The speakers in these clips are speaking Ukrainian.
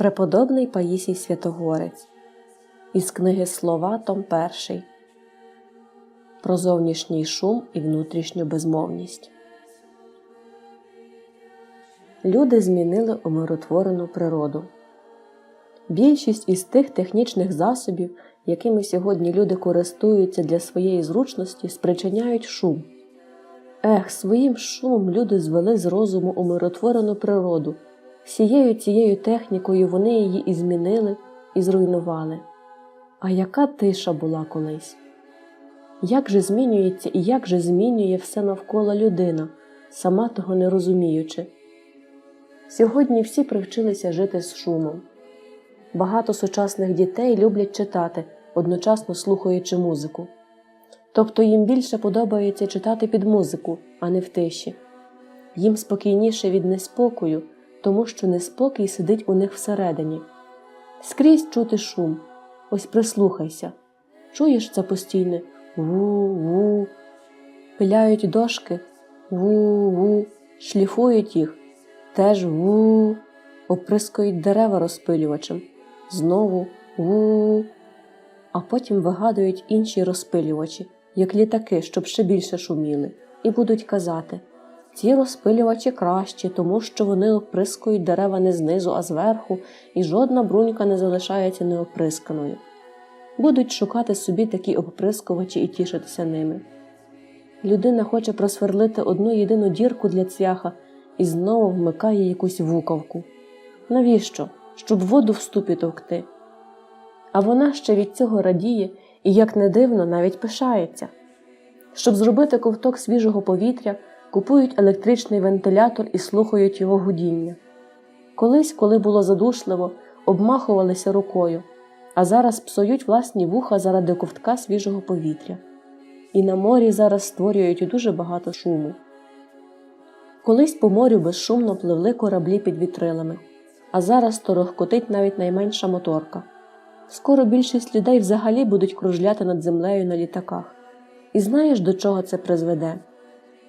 Преподобний Паїсій Святогорець із книги Слова Том 1 Про зовнішній шум і внутрішню безмовність. Люди змінили умиротворену природу. Більшість із тих технічних засобів, якими сьогодні люди користуються для своєї зручності, спричиняють шум. Ех, своїм шумом люди звели з розуму умиротворену природу. Всією цією технікою вони її і змінили, і зруйнували. А яка тиша була колись? Як же змінюється і як же змінює все навколо людина, сама того не розуміючи? Сьогодні всі привчилися жити з шумом. Багато сучасних дітей люблять читати, одночасно слухаючи музику. Тобто їм більше подобається читати під музику, а не в тиші. Їм спокійніше від неспокою, тому що неспокій сидить у них всередині. Скрізь чути шум. Ось прислухайся. Чуєш це постійне ву-ву, пиляють дошки, ву-ву, шліфують їх, теж ву, оприскують дерева розпилювачем, знову ву, а потім вигадують інші розпилювачі, як літаки, щоб ще більше шуміли, і будуть казати ці розпилювачі кращі, тому що вони оприскують дерева не знизу, а зверху, і жодна брунька не залишається неоприсканою. Будуть шукати собі такі оприскувачі і тішитися ними. Людина хоче просверлити одну єдину дірку для цвяха і знову вмикає якусь вукавку. Навіщо? Щоб воду в ступі товкти. А вона ще від цього радіє і, як не дивно, навіть пишається. Щоб зробити ковток свіжого повітря, купують електричний вентилятор і слухають його гудіння. Колись, коли було задушливо, обмахувалися рукою, а зараз псують власні вуха заради ковтка свіжого повітря. І на морі зараз створюють дуже багато шуму. Колись по морю безшумно пливли кораблі під вітрилами, а зараз торохкотить навіть найменша моторка. Скоро більшість людей взагалі будуть кружляти над землею на літаках. І знаєш, до чого це призведе?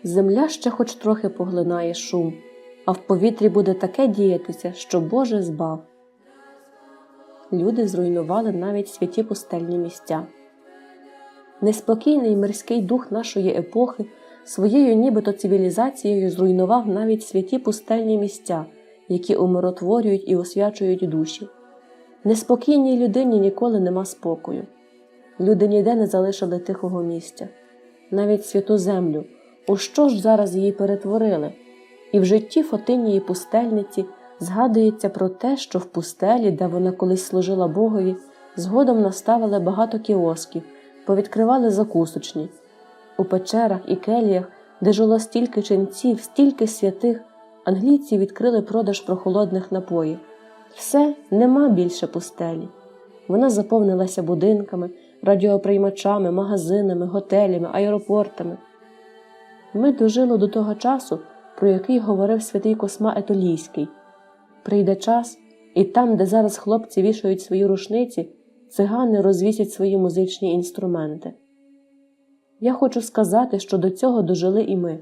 Земля ще хоч трохи поглинає шум, а в повітрі буде таке діятися, що Боже збав. Люди зруйнували навіть святі пустельні місця. Неспокійний мирський дух нашої епохи своєю нібито цивілізацією зруйнував навіть святі пустельні місця, які умиротворюють і освячують душі. Неспокійній людині ніколи нема спокою. Люди ніде не залишили тихого місця, навіть святу землю. У що ж зараз її перетворили? І в житті Фотинії пустельниці згадується про те, що в пустелі, де вона колись служила Богові, згодом наставили багато кіосків, повідкривали закусочні. У печерах і келіях, де жило стільки ченців, стільки святих, англійці відкрили продаж прохолодних напоїв. Все нема більше пустелі. Вона заповнилася будинками, радіоприймачами, магазинами, готелями, аеропортами. Ми дожили до того часу, про який говорив святий Косма Етолійський. Прийде час, і там, де зараз хлопці вішають свої рушниці, цигани розвісять свої музичні інструменти. Я хочу сказати, що до цього дожили і ми.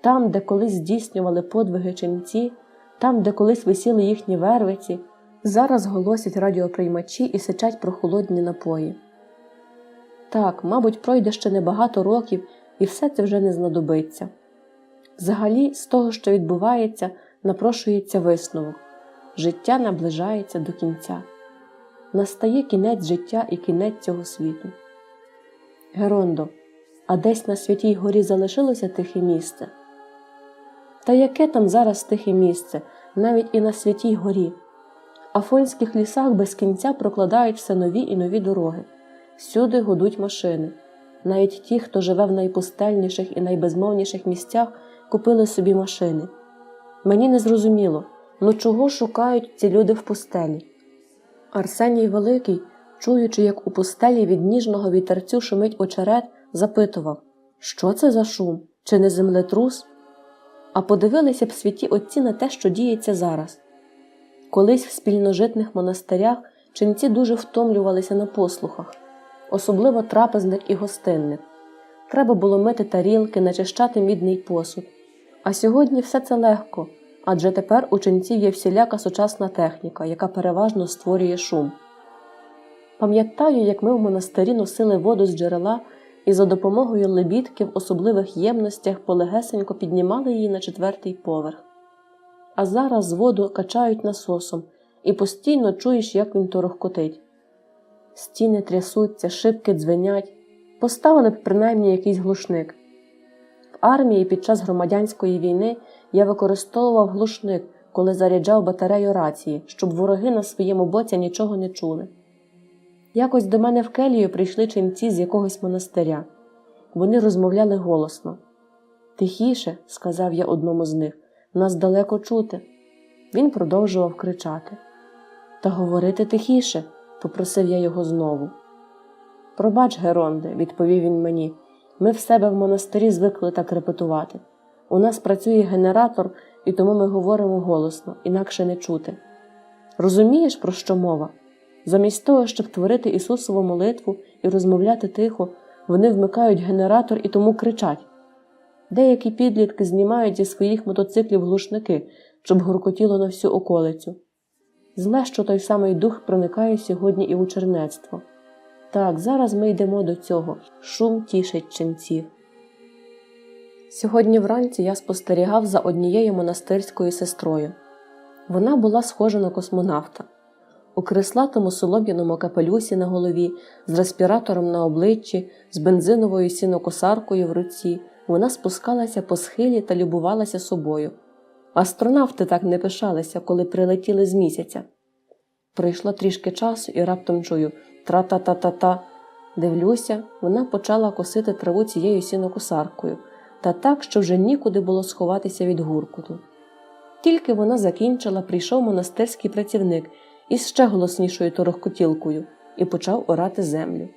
Там, де колись здійснювали подвиги ченці, там, де колись висіли їхні вервиці, зараз голосять радіоприймачі і сичать прохолодні напої. Так, мабуть, пройде ще небагато років, і все це вже не знадобиться. Взагалі, з того, що відбувається, напрошується висновок життя наближається до кінця. Настає кінець життя і кінець цього світу. Герондо, а десь на святій горі залишилося тихе місце? Та яке там зараз тихе місце, навіть і на святій горі? В Афонських лісах без кінця прокладають все нові і нові дороги, всюди гудуть машини. Навіть ті, хто живе в найпустельніших і найбезмовніших місцях, купили собі машини. Мені не зрозуміло, ну чого шукають ці люди в пустелі? Арсеній Великий, чуючи, як у пустелі від ніжного вітерцю шумить очерет, запитував, що це за шум, чи не землетрус? А подивилися б святі отці на те, що діється зараз. Колись в спільножитних монастирях ченці дуже втомлювалися на послухах особливо трапезник і гостинник. Треба було мити тарілки, начищати мідний посуд. А сьогодні все це легко адже тепер у ченців є всіляка сучасна техніка, яка переважно створює шум. Пам'ятаю, як ми в монастирі носили воду з джерела і за допомогою лебідки в особливих ємностях полегесенько піднімали її на четвертий поверх. А зараз воду качають насосом, і постійно чуєш, як він торохкотить. Стіни трясуться, шибки дзвенять, поставили б принаймні якийсь глушник. В армії під час громадянської війни я використовував глушник, коли заряджав батарею рації, щоб вороги на своєму боці нічого не чули. Якось до мене в келію прийшли ченці з якогось монастиря. Вони розмовляли голосно. Тихіше, сказав я одному з них, нас далеко чути. Він продовжував кричати. Та говорити тихіше, попросив я його знову. Пробач, Геронде, відповів він мені, ми в себе в монастирі звикли так репетувати. У нас працює генератор, і тому ми говоримо голосно, інакше не чути. Розумієш, про що мова? Замість того, щоб творити Ісусову молитву і розмовляти тихо, вони вмикають генератор і тому кричать. Деякі підлітки знімають зі своїх мотоциклів глушники, щоб гуркотіло на всю околицю. Зле, що той самий дух проникає сьогодні і у чернецтво. Так, зараз ми йдемо до цього. Шум тішить ченців. Сьогодні вранці я спостерігав за однією монастирською сестрою. Вона була схожа на космонавта. У креслатому солом'яному капелюсі на голові, з респіратором на обличчі, з бензиновою сінокосаркою в руці, вона спускалася по схилі та любувалася собою. Астронавти так не пишалися, коли прилетіли з місяця. Пройшло трішки часу і раптом чую тра-та-та-та-та. Дивлюся, вона почала косити траву цією сінокосаркою, та так, що вже нікуди було сховатися від гуркуту. Тільки вона закінчила, прийшов монастирський працівник із ще голоснішою торохкотілкою і почав орати землю.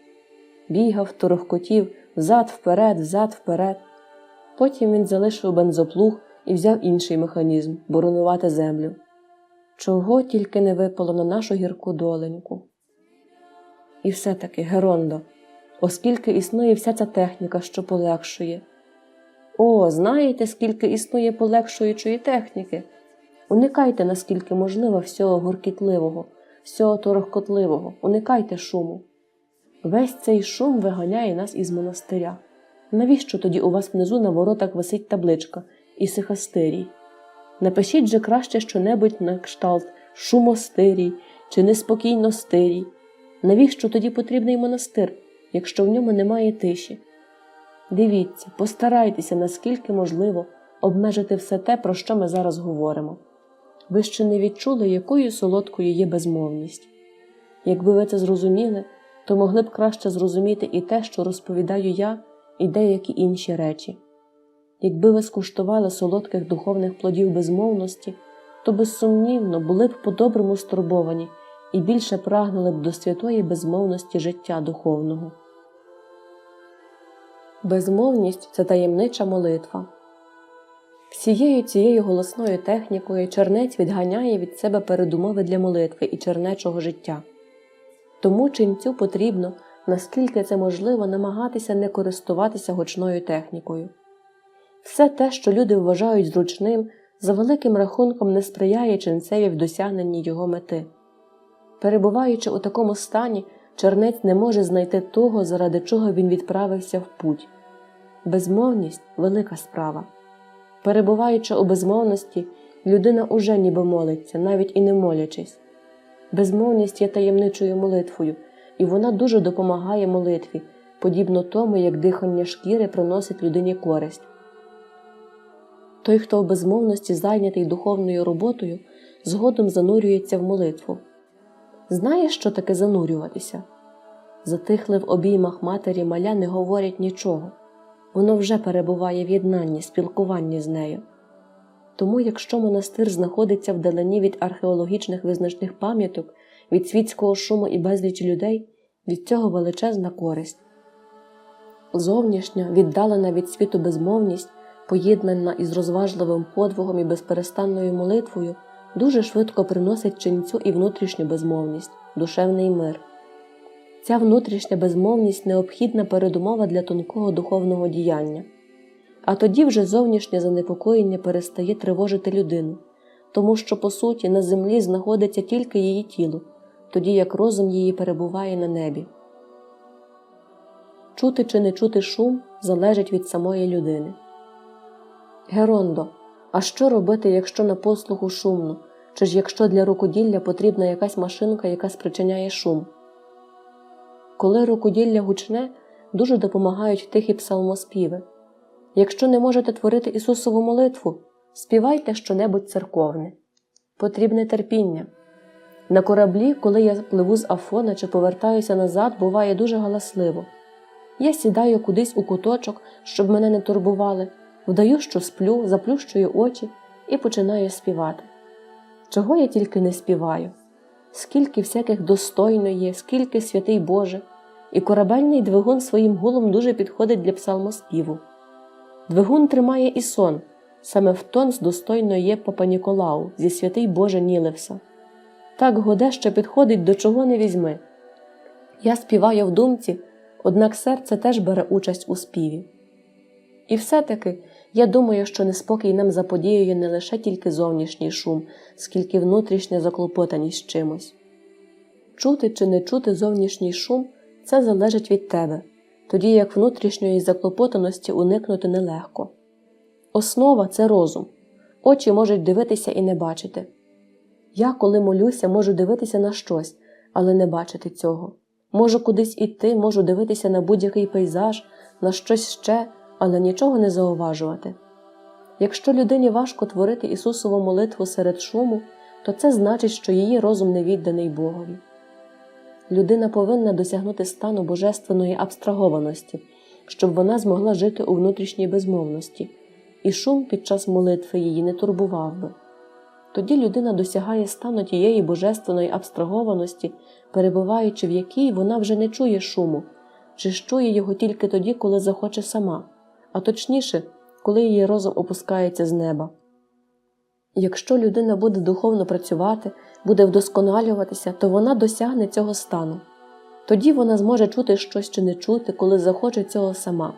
Бігав, торохкотів взад вперед, взад вперед. Потім він залишив бензоплуг і взяв інший механізм боронувати землю. Чого тільки не випало на нашу гірку доленьку. І все-таки, Герондо, оскільки існує вся ця техніка, що полегшує. О, знаєте, скільки існує полегшуючої техніки? Уникайте, наскільки можливо, всього гуркітливого, всього торохкотливого, уникайте шуму. Весь цей шум виганяє нас із монастиря. Навіщо тоді у вас внизу на воротах висить табличка Ісихастирій? Напишіть же краще щонебудь на кшталт шумостирій чи неспокійностирій. Навіщо тоді потрібний монастир, якщо в ньому немає тиші? Дивіться, постарайтеся, наскільки можливо, обмежити все те, про що ми зараз говоримо. Ви ще не відчули, якою солодкою є безмовність. Якби ви це зрозуміли, то могли б краще зрозуміти і те, що розповідаю я, і деякі інші речі. Якби ви скуштували солодких духовних плодів безмовності, то безсумнівно були б по-доброму стурбовані і більше прагнули б до святої безмовності життя духовного. Безмовність це таємнича молитва. Всією цією голосною технікою чернець відганяє від себе передумови для молитви і чернечого життя. Тому ченцю потрібно, наскільки це можливо, намагатися не користуватися гучною технікою. Все те, що люди вважають зручним, за великим рахунком не сприяє ченцеві в досягненні його мети. Перебуваючи у такому стані, чернець не може знайти того, заради чого він відправився в путь. Безмовність велика справа. Перебуваючи у безмовності, людина уже ніби молиться, навіть і не молячись. Безмовність є таємничою молитвою, і вона дуже допомагає молитві, подібно тому, як дихання шкіри приносить людині користь. Той, хто в безмовності зайнятий духовною роботою, згодом занурюється в молитву. Знаєш, що таке занурюватися? Затихли в обіймах матері маля не говорять нічого, воно вже перебуває в єднанні, спілкуванні з нею. Тому, якщо монастир знаходиться вдалині від археологічних визначних пам'яток, від світського шуму і безлічі людей, від цього величезна користь. Зовнішня, віддалена від світу безмовність, поєднана із розважливим подвигом і безперестанною молитвою, дуже швидко приносить ченцю і внутрішню безмовність, душевний мир. Ця внутрішня безмовність необхідна передумова для тонкого духовного діяння. А тоді вже зовнішнє занепокоєння перестає тривожити людину, тому що, по суті, на землі знаходиться тільки її тіло, тоді як розум її перебуває на небі. Чути чи не чути шум залежить від самої людини. Герондо, а що робити, якщо на послуху шумно, чи ж якщо для рукоділля потрібна якась машинка, яка спричиняє шум? Коли рукоділля гучне, дуже допомагають тихі псалмоспіви. Якщо не можете творити Ісусову молитву, співайте щонебудь церковне. Потрібне терпіння. На кораблі, коли я пливу з Афона чи повертаюся назад, буває дуже галасливо. Я сідаю кудись у куточок, щоб мене не турбували, вдаю, що сплю, заплющую очі і починаю співати. Чого я тільки не співаю, скільки всяких достойно є, скільки святий Боже, і корабельний двигун своїм гулом дуже підходить для псалмоспіву. Двигун тримає і сон, саме в тон з достойно є Папа Ніколау зі святий Боже Нілевса. Так годе, що підходить до чого не візьми. Я співаю в думці, однак серце теж бере участь у співі. І все-таки я думаю, що неспокій нам заподіює не лише тільки зовнішній шум, скільки внутрішня заклопотаність чимось. Чути чи не чути зовнішній шум це залежить від тебе, тоді як внутрішньої заклопотаності уникнути нелегко. Основа це розум. Очі можуть дивитися і не бачити. Я, коли молюся, можу дивитися на щось, але не бачити цього. Можу кудись іти, можу дивитися на будь-який пейзаж, на щось ще, але нічого не зауважувати. Якщо людині важко творити Ісусову молитву серед шуму, то це значить, що її розум не відданий Богові. Людина повинна досягнути стану божественної абстрагованості, щоб вона змогла жити у внутрішній безмовності, і шум під час молитви її не турбував би. Тоді людина досягає стану тієї божественної абстрагованості, перебуваючи в якій вона вже не чує шуму, чи чує його тільки тоді, коли захоче сама, а точніше, коли її розум опускається з неба. Якщо людина буде духовно працювати, буде вдосконалюватися, то вона досягне цього стану. Тоді вона зможе чути щось чи не чути, коли захоче цього сама.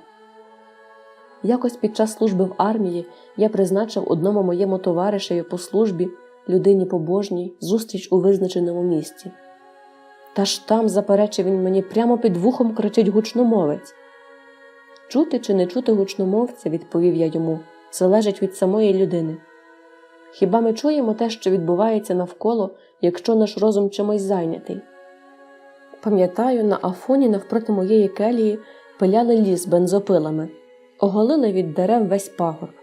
Якось під час служби в армії я призначив одному моєму товаришеві по службі, людині побожній, зустріч у визначеному місці. Та ж там, заперечив він мені, прямо під вухом кричить гучномовець. Чути чи не чути гучномовця, відповів я йому, залежить від самої людини. Хіба ми чуємо те, що відбувається навколо, якщо наш розум чимось зайнятий? Пам'ятаю, на Афоні навпроти моєї келії пиляли ліс бензопилами, оголили від дерев весь пагорб.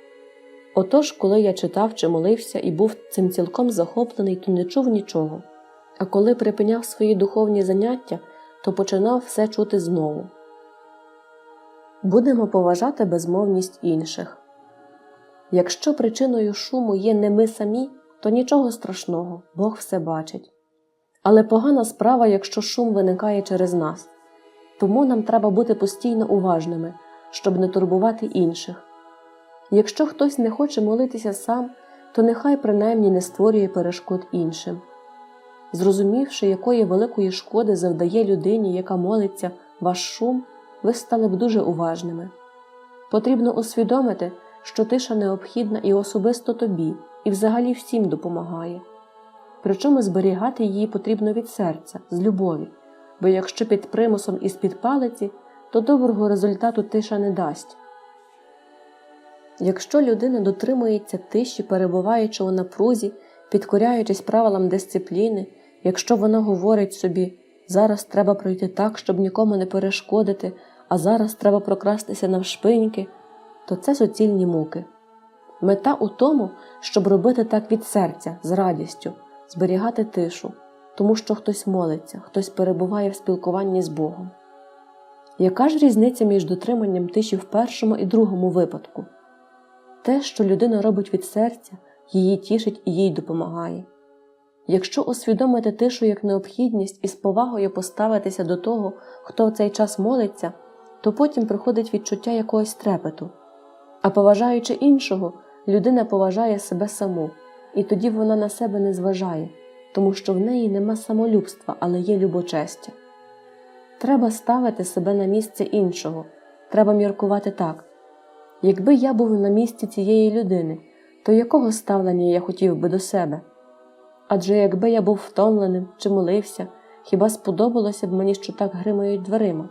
Отож, коли я читав чи молився і був цим цілком захоплений, то не чув нічого, а коли припиняв свої духовні заняття, то починав все чути знову. Будемо поважати безмовність інших. Якщо причиною шуму є не ми самі, то нічого страшного, Бог все бачить. Але погана справа, якщо шум виникає через нас, тому нам треба бути постійно уважними, щоб не турбувати інших. Якщо хтось не хоче молитися сам, то нехай принаймні не створює перешкод іншим. Зрозумівши, якої великої шкоди завдає людині, яка молиться ваш шум, ви стали б дуже уважними. Потрібно усвідомити, що тиша необхідна і особисто тобі, і взагалі всім допомагає. Причому зберігати її потрібно від серця, з любові, бо якщо під примусом і з-під палиці, то доброго результату тиша не дасть. Якщо людина дотримується тиші, перебуваючи у напрузі, підкоряючись правилам дисципліни, якщо вона говорить собі зараз треба пройти так, щоб нікому не перешкодити, а зараз треба прокрастися навшпиньки, то це суцільні муки. Мета у тому, щоб робити так від серця, з радістю, зберігати тишу, тому що хтось молиться, хтось перебуває в спілкуванні з Богом. Яка ж різниця між дотриманням тиші в першому і другому випадку? Те, що людина робить від серця, її тішить і їй допомагає. Якщо усвідомити тишу як необхідність і з повагою поставитися до того, хто в цей час молиться, то потім приходить відчуття якогось трепету. А поважаючи іншого, людина поважає себе саму, і тоді вона на себе не зважає, тому що в неї нема самолюбства, але є любочестя. Треба ставити себе на місце іншого, треба міркувати так. Якби я був на місці цієї людини, то якого ставлення я хотів би до себе? Адже якби я був втомленим чи молився, хіба сподобалося б мені, що так гримають дверима?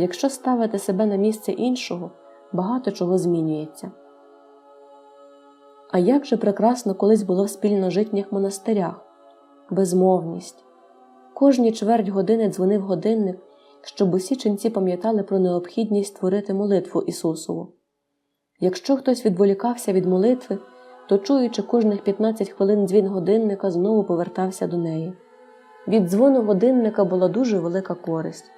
Якщо ставити себе на місце іншого, багато чого змінюється. А як же прекрасно колись було в спільножитніх монастирях, безмовність. Кожні чверть години дзвонив годинник, щоб усі ченці пам'ятали про необхідність створити молитву Ісусову. Якщо хтось відволікався від молитви, то, чуючи кожних 15 хвилин дзвін годинника, знову повертався до неї. Від дзвону годинника була дуже велика користь.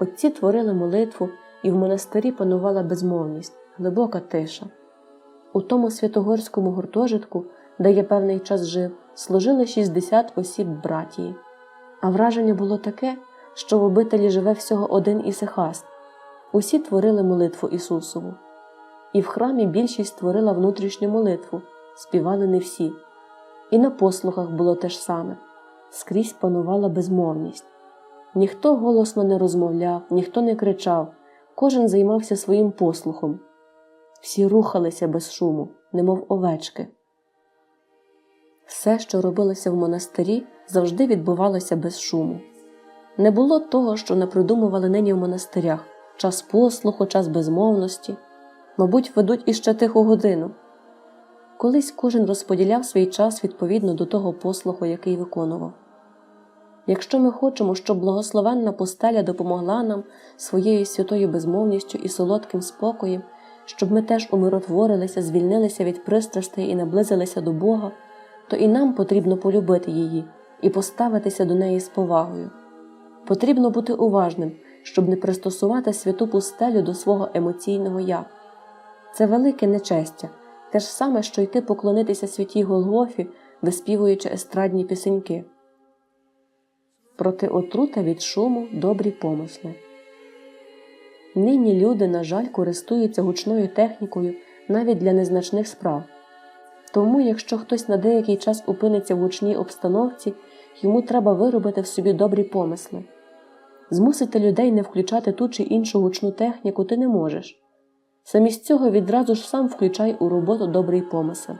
Отці творили молитву, і в монастирі панувала безмовність, глибока тиша. У тому святогорському гуртожитку, де я певний час жив, служили 60 осіб братії. А враження було таке, що в обителі живе всього один ісихаст. Усі творили молитву Ісусову. І в храмі більшість творила внутрішню молитву, співали не всі. І на послухах було те ж саме скрізь панувала безмовність. Ніхто голосно не розмовляв, ніхто не кричав, кожен займався своїм послухом. Всі рухалися без шуму, немов овечки. Все, що робилося в монастирі, завжди відбувалося без шуму. Не було того, що напридумували нині в монастирях час послуху, час безмовності, мабуть, ведуть іще тиху годину. Колись кожен розподіляв свій час відповідно до того послуху, який виконував. Якщо ми хочемо, щоб благословенна постеля допомогла нам своєю святою безмовністю і солодким спокоєм, щоб ми теж умиротворилися, звільнилися від пристрастей і наблизилися до Бога, то і нам потрібно полюбити її і поставитися до неї з повагою. Потрібно бути уважним, щоб не пристосувати святу пустелю до свого емоційного я. Це велике нечестя, те ж саме, що йти поклонитися святій Голгофі, виспівуючи естрадні пісеньки. Проти отрута від шуму добрі помисли. Нині люди, на жаль, користуються гучною технікою навіть для незначних справ. Тому, якщо хтось на деякий час опиниться в гучній обстановці, йому треба виробити в собі добрі помисли. Змусити людей не включати ту чи іншу гучну техніку ти не можеш. Замість цього відразу ж сам включай у роботу добрий помисел.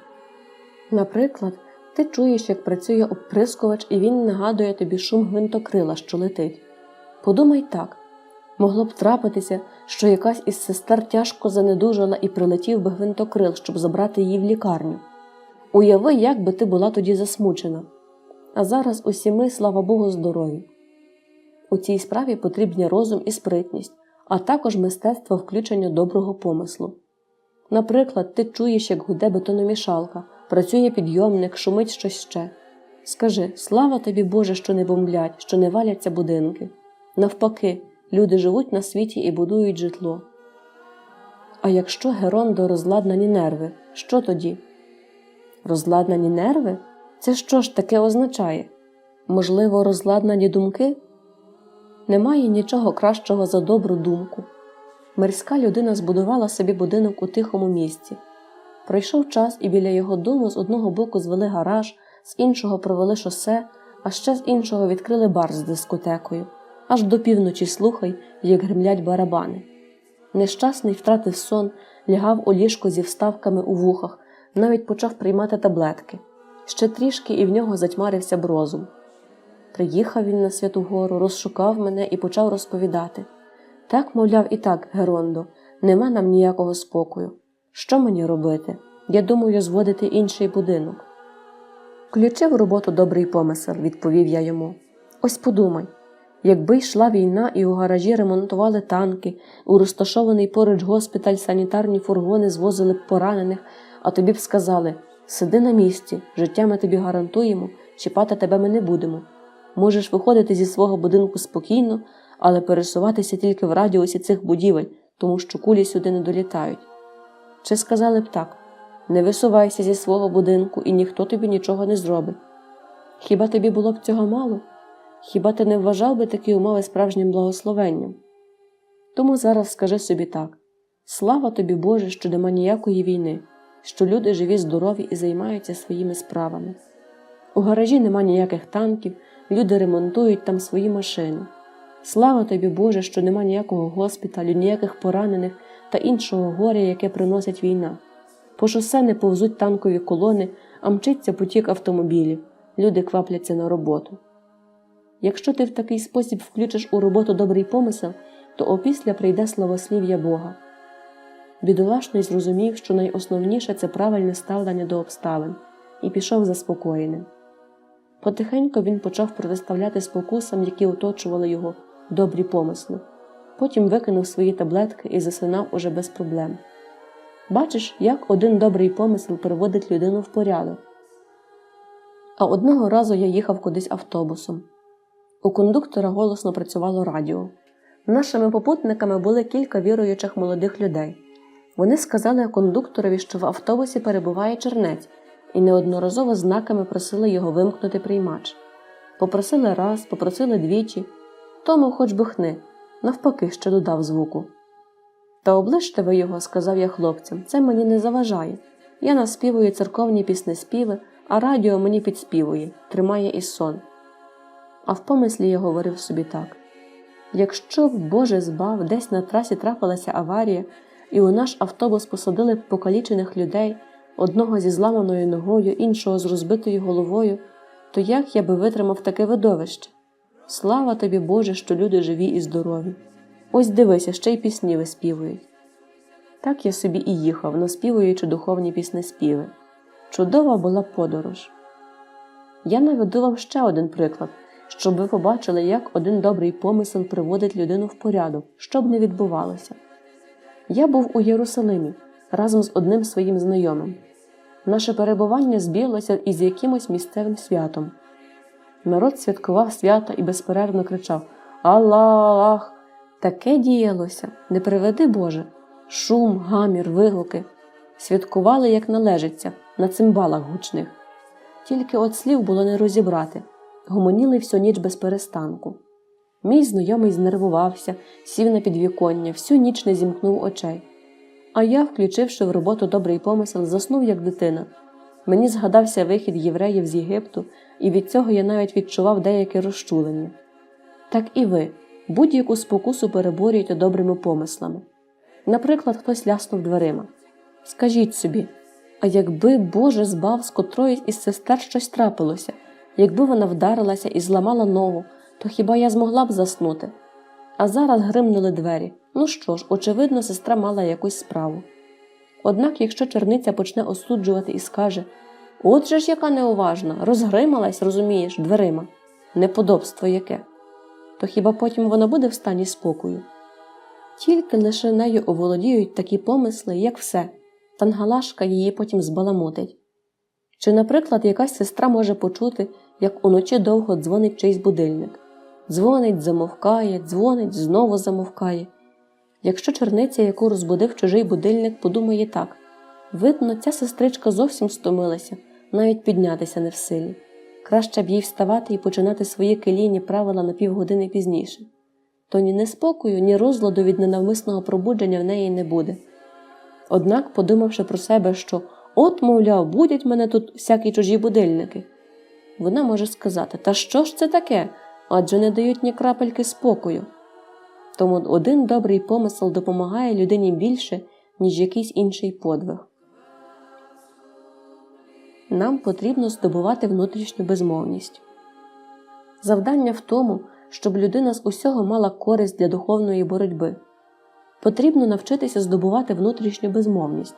Наприклад, ти чуєш, як працює оприскувач, і він нагадує тобі шум гвинтокрила, що летить. Подумай так могло б трапитися, що якась із сестер тяжко занедужала і прилетів би гвинтокрил, щоб забрати її в лікарню. Уяви, як би ти була тоді засмучена. А зараз усі ми, слава Богу, здорові. У цій справі потрібні розум і спритність, а також мистецтво включення доброго помислу. Наприклад, ти чуєш, як гуде бетономішалка, працює підйомник, шумить щось ще. Скажи слава тобі, Боже, що не бомблять, що не валяться будинки. Навпаки, люди живуть на світі і будують житло. А якщо Герондо розладнані нерви, що тоді? Розладнані нерви? Це що ж таке означає? Можливо, розладнані думки? Немає нічого кращого за добру думку. Мирська людина збудувала собі будинок у тихому місці. Пройшов час, і біля його дому з одного боку звели гараж, з іншого провели шосе, а ще з іншого відкрили бар з дискотекою. Аж до півночі слухай, як гремлять барабани. Нещасний втратив сон, лягав у ліжко зі вставками у вухах, навіть почав приймати таблетки. Ще трішки і в нього затьмарився б розум. Приїхав він на Святу Гору, розшукав мене і почав розповідати. Так, мовляв, і так, Герондо, нема нам ніякого спокою. Що мені робити? Я думаю, зводити інший будинок. Включив роботу добрий помисел, відповів я йому. Ось подумай, якби йшла війна і у гаражі ремонтували танки, у розташований поруч госпіталь санітарні фургони звозили б поранених, а тобі б сказали сиди на місці, життя ми тобі гарантуємо, чіпати тебе ми не будемо. Можеш виходити зі свого будинку спокійно, але пересуватися тільки в радіусі цих будівель, тому що кулі сюди не долітають. Чи сказали б так не висувайся зі свого будинку і ніхто тобі нічого не зробить. Хіба тобі було б цього мало? Хіба ти не вважав би такі умови справжнім благословенням? Тому зараз скажи собі так слава тобі, Боже, що нема ніякої війни, що люди живі, здорові і займаються своїми справами. У гаражі нема ніяких танків, люди ремонтують там свої машини. Слава тобі, Боже, що нема ніякого госпіталю, ніяких поранених та іншого горя, яке приносить війна. По шосе не повзуть танкові колони, а мчиться потік автомобілів. Люди квапляться на роботу. Якщо ти в такий спосіб включиш у роботу добрий помисел, то опісля прийде славослів'я Бога. Бідолашний зрозумів, що найосновніше це правильне ставлення до обставин, і пішов заспокоєним. Потихеньку він почав протиставляти спокусам, які оточували його, добрі помисли. Потім викинув свої таблетки і засинав уже без проблем. Бачиш, як один добрий помисел приводить людину в порядок. А одного разу я їхав кудись автобусом. У кондуктора голосно працювало радіо. Нашими попутниками були кілька віруючих молодих людей. Вони сказали кондукторові, що в автобусі перебуває чернець, і неодноразово знаками просили його вимкнути приймач. Попросили раз, попросили двічі, тому хоч би хни, навпаки, ще додав звуку. Та оближте ви його, сказав я хлопцям, це мені не заважає. Я наспівую церковні пісни співи, а радіо мені підспівує, тримає і сон. А в помислі я говорив собі так якщо б Боже збав, десь на трасі трапилася аварія, і у наш автобус посадили покалічених людей, одного зі зламаною ногою, іншого з розбитою головою, то як я би витримав таке видовище? Слава тобі, Боже, що люди живі і здорові. Ось дивися, ще й пісні виспівують. Так я собі і їхав, наспівуючи духовні пісни співи. Чудова була подорож. Я наведу вам ще один приклад, щоб ви побачили, як один добрий помисел приводить людину в порядок, що б не відбувалося. Я був у Єрусалимі разом з одним своїм знайомим. Наше перебування збіглося із якимось місцевим святом. Народ святкував свято і безперервно кричав Аллах! Таке діялося, не приведи Боже, шум, гамір, вигуки. Святкували, як належиться, на цимбалах гучних. Тільки от слів було не розібрати, гомоніли всю ніч без перестанку. Мій знайомий знервувався, сів на підвіконня, всю ніч не зімкнув очей. А я, включивши в роботу добрий помисел, заснув, як дитина. Мені згадався вихід євреїв з Єгипту, і від цього я навіть відчував деяке розчулення. Так і ви будь-яку спокусу переборюєте добрими помислами. Наприклад, хтось ляснув дверима. Скажіть собі, а якби Боже збав з котроїсь із сестер щось трапилося, якби вона вдарилася і зламала ногу, то хіба я змогла б заснути? А зараз гримнули двері. Ну що ж, очевидно, сестра мала якусь справу. Однак, якщо черниця почне осуджувати і скаже Отже ж, яка неуважна, розгрималась, розумієш, дверима, неподобство яке, то хіба потім вона буде в стані спокою? Тільки лише нею оволодіють такі помисли, як все, тангалашка її потім збаламутить. Чи, наприклад, якась сестра може почути, як уночі довго дзвонить чийсь будильник, дзвонить, замовкає, дзвонить, знову замовкає. Якщо черниця, яку розбудив чужий будильник, подумає так видно, ця сестричка зовсім стомилася, навіть піднятися не в силі. Краще б їй вставати і починати свої келійні правила на півгодини пізніше. То ні неспокою, ні розладу від ненавмисного пробудження в неї не буде. Однак, подумавши про себе, що от, мовляв, будять мене тут всякі чужі будильники, вона може сказати: Та що ж це таке? Адже не дають ні крапельки спокою. Тому один добрий помисел допомагає людині більше, ніж якийсь інший подвиг. Нам потрібно здобувати внутрішню безмовність. Завдання в тому, щоб людина з усього мала користь для духовної боротьби. Потрібно навчитися здобувати внутрішню безмовність.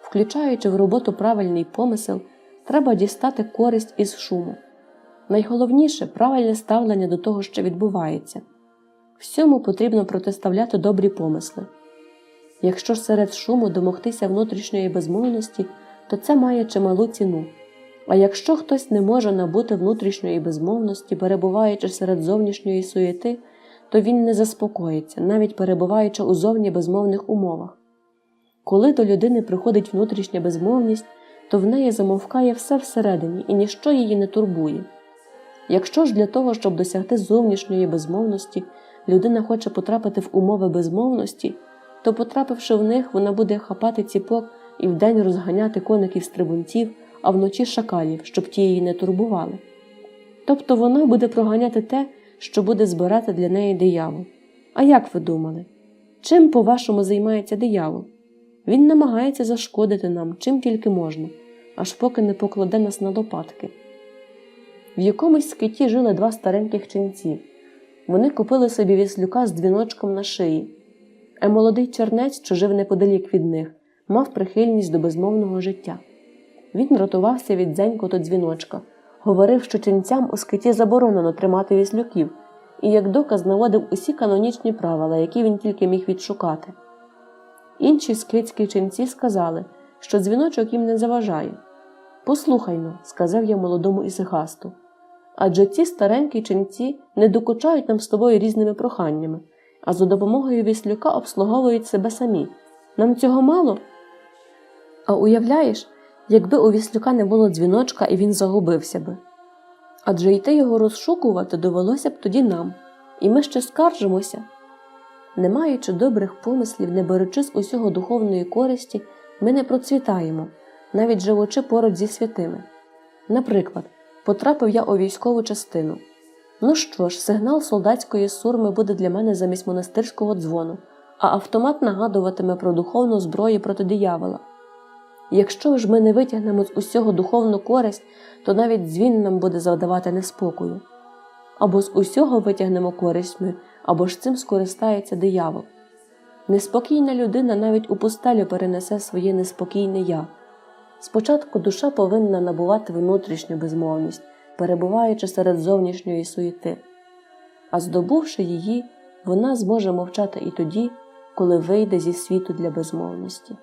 Включаючи в роботу правильний помисел, треба дістати користь із шуму. Найголовніше правильне ставлення до того, що відбувається. Всьому потрібно протиставляти добрі помисли. Якщо ж серед шуму домогтися внутрішньої безмовності, то це має чималу ціну. А якщо хтось не може набути внутрішньої безмовності, перебуваючи серед зовнішньої суєти, то він не заспокоїться, навіть перебуваючи у зовні безмовних умовах. Коли до людини приходить внутрішня безмовність, то в неї замовкає все всередині і ніщо її не турбує. Якщо ж для того, щоб досягти зовнішньої безмовності, людина хоче потрапити в умови безмовності, то, потрапивши в них, вона буде хапати ціпок і вдень розганяти коників стрибунців, а вночі шакалів, щоб ті її не турбували. Тобто вона буде проганяти те, що буде збирати для неї диявол. А як ви думали? Чим, по-вашому, займається диявол? Він намагається зашкодити нам чим тільки можна, аж поки не покладе нас на лопатки. В якомусь скиті жили два стареньких ченці. Вони купили собі віслюка з дзвіночком на шиї, а молодий чернець, що жив неподалік від них, мав прихильність до безмовного життя. Він рятувався від дзенькоту дзвіночка, говорив, що ченцям у скиті заборонено тримати віслюків, і як доказ наводив усі канонічні правила, які він тільки міг відшукати. Інші скитські ченці сказали, що дзвіночок їм не заважає. Послухайно, сказав я молодому ісихасту, адже ці старенькі ченці не докучають нам з тобою різними проханнями, а за допомогою віслюка обслуговують себе самі. Нам цього мало? А уявляєш, якби у віслюка не було дзвіночка і він загубився би. Адже йти його розшукувати довелося б тоді нам, і ми ще скаржимося. Не маючи добрих помислів, не беручи з усього духовної користі, ми не процвітаємо, навіть живучи поруч зі святими. Наприклад, потрапив я у військову частину. Ну що ж, сигнал солдатської сурми буде для мене замість монастирського дзвону, а автомат нагадуватиме про духовну зброю проти диявола. Якщо ж ми не витягнемо з усього духовну користь, то навіть дзвін нам буде завдавати неспокою. Або з усього витягнемо користь ми, або ж цим скористається диявол. Неспокійна людина навіть у пустелю перенесе своє неспокійне я. Спочатку душа повинна набувати внутрішню безмовність, перебуваючи серед зовнішньої суєти, а здобувши її, вона зможе мовчати і тоді, коли вийде зі світу для безмовності.